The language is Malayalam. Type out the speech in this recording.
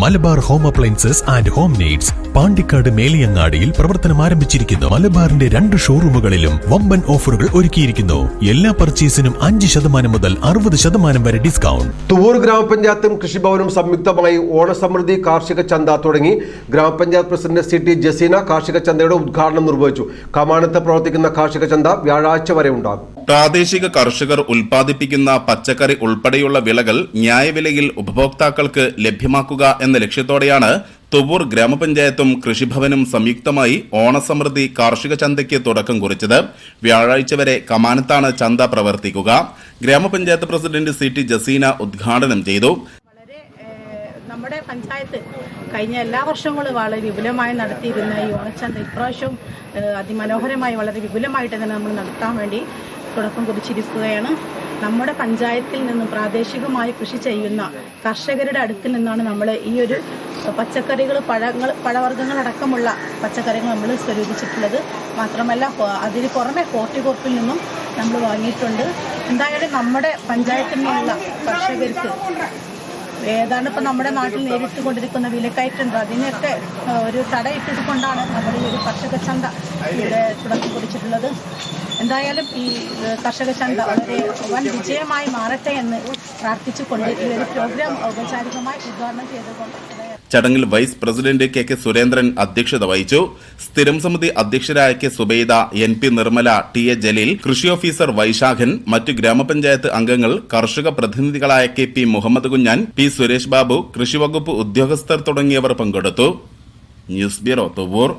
Malabar home appliances and home needs Pandikkad മേലിയങ്ങാടിയിൽ പ്രവർത്തനം ആരംഭിച്ചിരിക്കുന്നു. മലബാറിന്റെ രണ്ട് ഷോറൂമുകളിലും വമ്പൻ ഓഫറുകൾ ഒരുക്കിയിരിക്കുന്നു. എല്ലാ പർച്ചേസിനും അഞ്ച് ശതമാനം മുതൽ അറുപത് ശതമാനം വരെ ഡിസ്കൗണ്ട്. തുവൂർ ഗ്രാമപഞ്ചായത്തും കൃഷിഭവനും സംയുക്തമായി ഓണസമൃദ്ധി കാർഷിക ചന്ത തുടങ്ങി. ഗ്രാമപഞ്ചായത്ത് പ്രസിഡന്റ് സി ടി ജസീന കാർഷിക ചന്തയുടെ ഉദ്ഘാടനം നിർവഹിച്ചു. കമാനത്ത് പ്രവർത്തിക്കുന്ന കാർഷിക ചന്ത വ്യാഴാഴ്ച വരെ ഉണ്ടാകും. പ്രാദേശിക കർഷകർ ഉൽപ്പാദിപ്പിക്കുന്ന പച്ചക്കറി ഉൾപ്പെടെയുള്ള വിളകൾ ന്യായവിലയിൽ ഉപഭോക്താക്കൾക്ക് ലഭ്യമാക്കുക എന്ന ലക്ഷ്യത്തോടെയാണ് തുവൂർ ഗ്രാമപഞ്ചായത്തും കൃഷിഭവനും സംയുക്തമായി ഓണസമൃദ്ധി കാർഷിക ചന്തയ്ക്ക് തുടക്കം കുറിച്ചത്. വ്യാഴാഴ്ച വരെ കമാനത്താണ് ചന്ത പ്രവർത്തിക്കുക. ഗ്രാമപഞ്ചായത്ത് പ്രസിഡന്റ് സി ടി ജസീന ഉദ്ഘാടനം ചെയ്തു. വളരെ നമ്മുടെ പഞ്ചായത്ത് കഴിഞ്ഞ എല്ലാ വർഷങ്ങളും വളരെ വിപുലമായി നടത്തിയിരുന്ന ഈ ഓണച്ചന്ത ഇപ്രാവശ്യം അതിമനോഹരമായി വളരെ വിപുലമായിട്ട് തന്നെ നമ്മൾ നടത്താൻ വേണ്ടി തുടക്കം കുറിച്ചിരിക്കുകയാണ്. നമ്മുടെ പഞ്ചായത്തിൽ നിന്നും പ്രാദേശികമായി കൃഷി ചെയ്യുന്ന കർഷകരുടെ അടുത്തിൽ നിന്നാണ് നമ്മൾ ഈ ഒരു പച്ചക്കറികൾ പഴങ്ങൾ പഴവർഗങ്ങളടക്കമുള്ള പച്ചക്കറികൾ നമ്മൾ സ്വരൂപിച്ചിട്ടുള്ളത്. മാത്രമല്ല അതിന് പുറമെ ഹോർട്ടികോർപ്പിൽ നിന്നും നമ്മൾ വാങ്ങിയിട്ടുണ്ട്. എന്തായാലും നമ്മുടെ പഞ്ചായത്തിൽ നിന്നുള്ള കർഷകർക്ക് ഏതാണ്ട് ഇപ്പം നമ്മുടെ നാട്ടിൽ നേരിട്ട് കൊണ്ടിരിക്കുന്ന വിലക്കയറ്റുണ്ട് അതിനൊക്കെ ഒരു തടയിട്ടിട്ടുകൊണ്ടാണ് കൊണ്ടാണ് നമ്മൾ ഈ ഒരു കർഷക ചന്ത ഇവിടെ തുടക്കം കുറിച്ചിട്ടുള്ളത് എന്തായാലും ഈ കർഷക ചന്ത വളരെ വൻ വിജയമായി മാറട്ടെ എന്ന് പ്രാർത്ഥിച്ചുകൊണ്ട് ഈ ഒരു പ്രോഗ്രാം ഔപചാരികമായി ഉദ്ഘാടനം ചെയ്തുകൊണ്ട് ചടങ്ങിൽ vice president K K Surendran അധ്യക്ഷത വഹിച്ചു. സ്ഥിരം സമിതി അധ്യക്ഷരായ K Zubaida N P Nirmala T A Jaleel കൃഷി ഓഫീസർ വൈശാഖൻ മറ്റു ഗ്രാമപഞ്ചായത്ത് അംഗങ്ങൾ കർഷക പ്രതിനിധികളായ K P Muhammad Kunhan P Suresh Babu കൃഷിവകുപ്പ് ഉദ്യോഗസ്ഥർ തുടങ്ങിയവർ പങ്കെടുത്തു. News bureau Thuvvur.